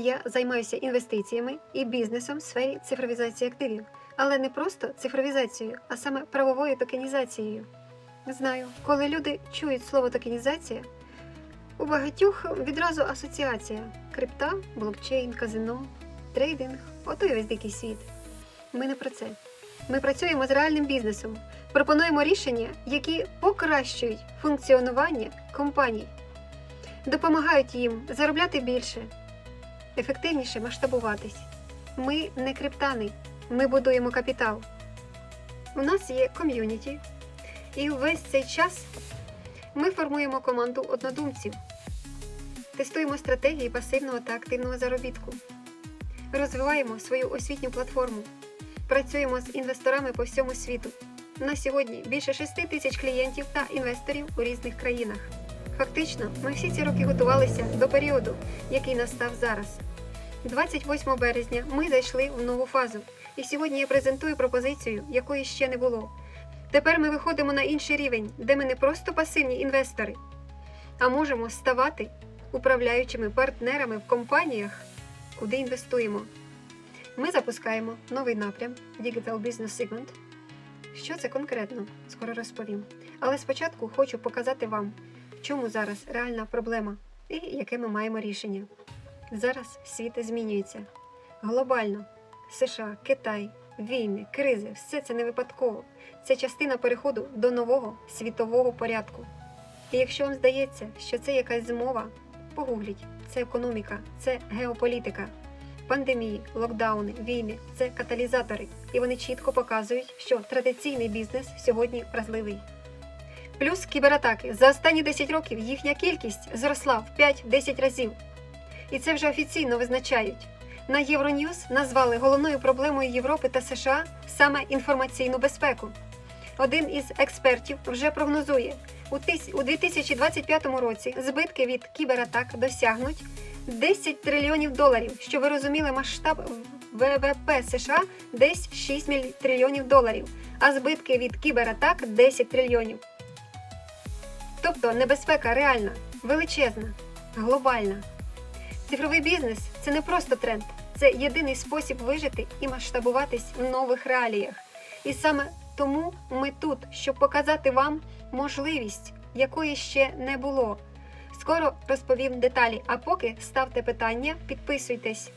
Я займаюся інвестиціями і бізнесом в сфері цифровізації активів, але не просто цифровізацією, а саме правовою токенізацією. Знаю, коли люди чують слово токенізація, у багатьох відразу асоціація: крипта, блокчейн, казино, трейдинг ото й весь дикий світ. Ми не про це. Ми працюємо з реальним бізнесом, пропонуємо рішення, які покращують функціонування компаній, допомагають їм заробляти більше, ефективніше масштабуватись. Ми не криптани, ми будуємо капітал. У нас є ком'юніті, і весь цей час ми формуємо команду однодумців, тестуємо стратегії пасивного та активного заробітку, розвиваємо свою освітню платформу, працюємо з інвесторами по всьому світу. На сьогодні більше 6 тисяч клієнтів та інвесторів у різних країнах. Фактично, ми всі ці роки готувалися до періоду, який настав зараз. 28 березня ми зайшли в нову фазу, і сьогодні я презентую пропозицію, якої ще не було. Тепер ми виходимо на інший рівень, де ми не просто пасивні інвестори, а можемо ставати управляючими партнерами в компаніях, куди інвестуємо. Ми запускаємо новий напрям Digital Business Segment. Що це конкретно? Скоро розповім. Але спочатку хочу показати вам, в чому зараз реальна проблема і яке ми маємо рішення. Зараз світ змінюється глобально. США, Китай, війни, кризи все це не випадково. Це частина переходу до нового світового порядку. І якщо вам здається, що це якась змова, погугліть, це економіка, це геополітика. Пандемії, локдауни, війни це каталізатори, і вони чітко показують, що традиційний бізнес сьогодні вразливий. Плюс кібератаки за останні 10 років їхня кількість зросла в 5-10 разів. І це вже офіційно визначають. На Євроньюз назвали головною проблемою Європи та США саме інформаційну безпеку. Один із експертів вже прогнозує, у 2025 році збитки від кібератак досягнуть 10 трильйонів доларів. Що ви розуміли, масштаб ВВП США десь 6 міль- трильйонів доларів, а збитки від кібератак 10 трильйонів. Тобто небезпека реальна, величезна, глобальна. Цифровий бізнес це не просто тренд, це єдиний спосіб вижити і масштабуватись в нових реаліях. І саме тому ми тут, щоб показати вам можливість, якої ще не було. Скоро розповім деталі. А поки ставте питання, підписуйтесь